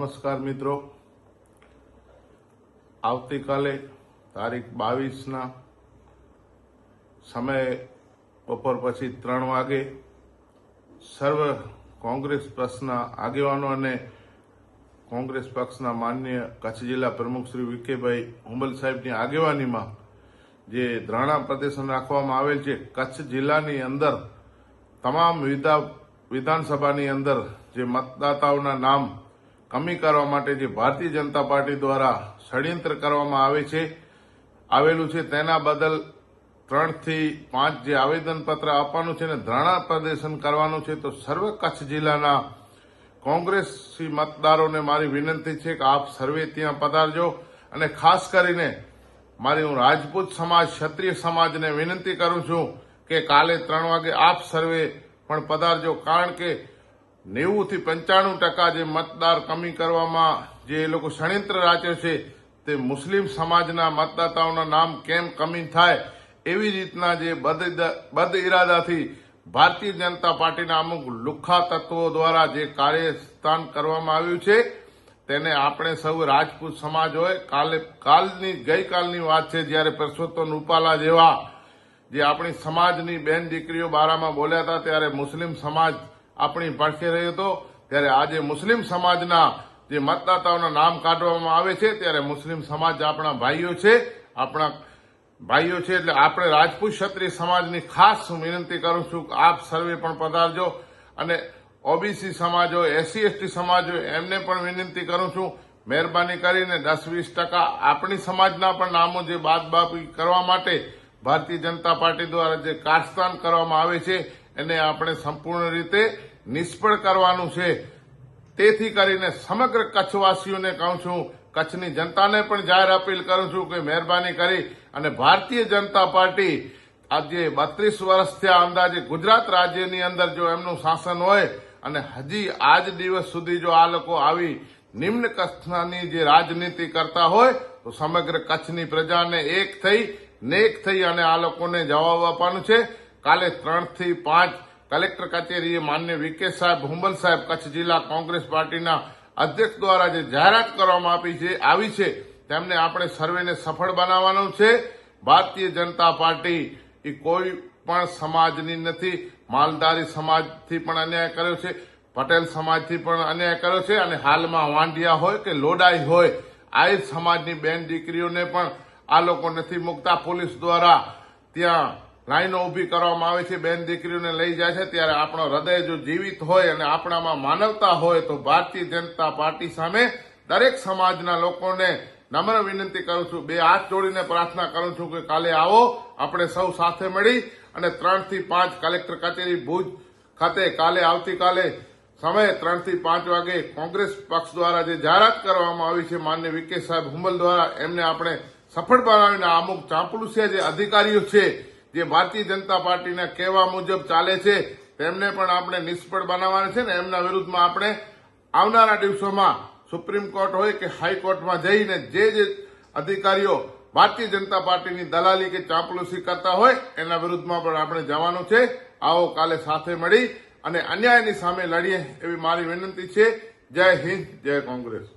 નમસ્કાર મિત્રો. આવતીકાલે તારીખ બાવીસના સમયે બપોર પછી ત્રણ વાગે સર્વ કોંગ્રેસ પક્ષના આગેવાનો અને કોંગ્રેસ પક્ષના માન્ય કચ્છ જિલ્લા પ્રમુખ શ્રી વિકેભાઈ હુંબલ સાહેબની આગેવાનીમાં જે ધરણા પ્રદર્શન રાખવામાં આવેલ છે, કચ્છ જિલ્લાની અંદર તમામ વિધા, વિધાનસભાની અંદર જે મતદાતાઓના નામ કમી કરવા માટે જે ભારતીય જનતા પાર્ટી દ્વારા ષડયંત્ર કરવામાં આવે છે, આવેલું છે, તેના બદલ ત્રણથી પાંચ જે આવેદનપત્ર આપવાનું છે અને ધરણા પ્રદર્શન કરવાનું છે, તો સર્વ કચ્છ જિલ્લાના કોંગ્રેસી મતદારોને મારી વિનંતી છે કે આપ સર્વે ત્યાં પધારજો અને ખાસ કરીને મારી હું રાજપૂત સમાજ, ક્ષત્રિય સમાજને વિનંતી કરું છું કે કાલે ત્રણ વાગે આપ સર્વે પણ પધારજો, કારણ કે નેવું થી પંચાણું ટકા જે મતદાર કમી કરવામાં જે એ લોકો ષડયંત્ર રાચે છે, તે મુસ્લિમ સમાજના મતદાતાઓના નામ કેમ કમી થાય એવી રીતના જે બદ ઇરાદાથી ભારતીય જનતા પાર્ટીના અમુક લુખ્ખા તત્વો દ્વારા જે કાર્યસ્થાન કરવામાં આવ્યું છે, તેને આપણે સૌ રાજપૂત સમાજ હોય, કાલે, કાલની, ગઈકાલની વાત છે, જ્યારે પરસોત્તમ રૂપાલા જેવા જે આપણી સમાજની બેન દીકરીઓ બારામાં બોલ્યા હતા, ત્યારે મુસ્લિમ સમાજ આપણી પાસે રહ્યો હતો ત્યારે આજે મુસ્લિમ સમાજના જે મતદાતાઓના નામ કાઢવામાં આવે છે, ત્યારે મુસ્લિમ સમાજ આપણા ભાઈઓ છે. આપણા ભાઈઓ છે એટલે આપણે રાજપૂત ક્ષત્રિય સમાજની ખાસ વિનંતી કરું છું આપ સર્વે પણ પધારજો. અને ઓબીસી સમાજ હોય એસસી, એસટી સમાજ હોય એમને પણ વિનંતી કરું છું, મહેરબાની કરીને દસ વીસ ટકા આપણી સમાજના પણ નામો જે બાદબાકી કરવા માટે ભારતીય જનતા પાર્ટી દ્વારા જે કારસ્તાન કરવામાં આવે છે, એને આપણે સંપૂર્ણ રીતે નિષ્ફળ કરવાનું છે. તેથી કરીને સમગ્ર કચ્છવાસીઓને કહું છું, કચ્છની જનતાને પણ જાહેર અપીલ કરું છું કે મહેરબાની કરી અને ભારતીય જનતા પાર્ટી આજે બત્રીસ વર્ષ થયા અંદાજે ગુજરાત રાજ્યની અંદર જો એમનું શાસન હોય અને હજી આજ દિવસ સુધી જો આ લોકો આવી નિમ્ન કક્ષાની જે રાજનીતિ કરતા હોય, તો સમગ્ર કચ્છની પ્રજાને એક થઈ નેક થઈ અને આ લોકોને જવાબ આપવાનું છે. કાલે ત્રણથી પાંચ કલેક્ટર કચેરીએ માન્ય વિકે સાહેબ, હુંબલ સાહેબ, કચ્છ જિલ્લા કોંગ્રેસ પાર્ટીના અધ્યક્ષ દ્વારા જે જાહેરાત કરવામાં આપી છે, આવી છે, તેમને આપણે સર્વેને સફળ બનાવવાનું છે. ભારતીય જનતા પાર્ટી એ કોઈ પણ સમાજની નથી, માલધારી સમાજથી પણ અન્યાય કર્યો છે, પટેલ સમાજથી પણ અન્યાય કર્યો છે, અને હાલમાં વાંઢિયા હોય કે લોડાઈ હોય, આ સમાજની બેન દીકરીઓને પણ આ લોકો નથી મુકતા. પોલીસ દ્વારા ત્યાં લાઈનો ઊભી કરવામાં આવે છે, બેન દીકરીઓને લઈ જાય છે, ત્યારે આપણો હૃદય જો જીવિત હોય અને આપણામાં માનવતા હોય, તો ભારતીય જનતા પાર્ટી સામે દરેક સમાજના લોકોને નમ્ર વિનંતી કરું છું, બે હાથ જોડીને પ્રાર્થના કરું છું કે કાલે આવો, આપણે સૌ સાથે મળી અને ત્રણથી પાંચ કલેક્ટર કચેરી ભુજ ખાતે કાલે, આવતીકાલે સમયે ત્રણથી પાંચ વાગે કોંગ્રેસ પક્ષ દ્વારા જે જાહેરાત કરવામાં આવી છે માન્ય વિકે સાહેબ હુંબલ દ્વારા, એમને આપણે સફળ બનાવીને અમુક ચાંપલુસિયા જે અધિકારીઓ છે જે ભારતીય જનતા પાર્ટીના કહેવા મુજબ ચાલે છે, તેમને પણ આપણે નિષ્ફળ બનાવવાના છે ને એમના વિરુદ્ધમાં આપણે આવનારા દિવસોમાં સુપ્રીમ કોર્ટ હોય કે હાઈકોર્ટમાં જઈને જે જે અધિકારીઓ ભારતીય જનતા પાર્ટીની દલાલી કે ચાંપલુસી કરતા હોય, એના વિરુદ્ધમાં પણ આપણે જવાનું છે. આવો કાલે સાથે મળી અને અન્યાયની સામે લડીએ એવી મારી વિનંતી છે. જય હિન્દ, જય કોંગ્રેસ.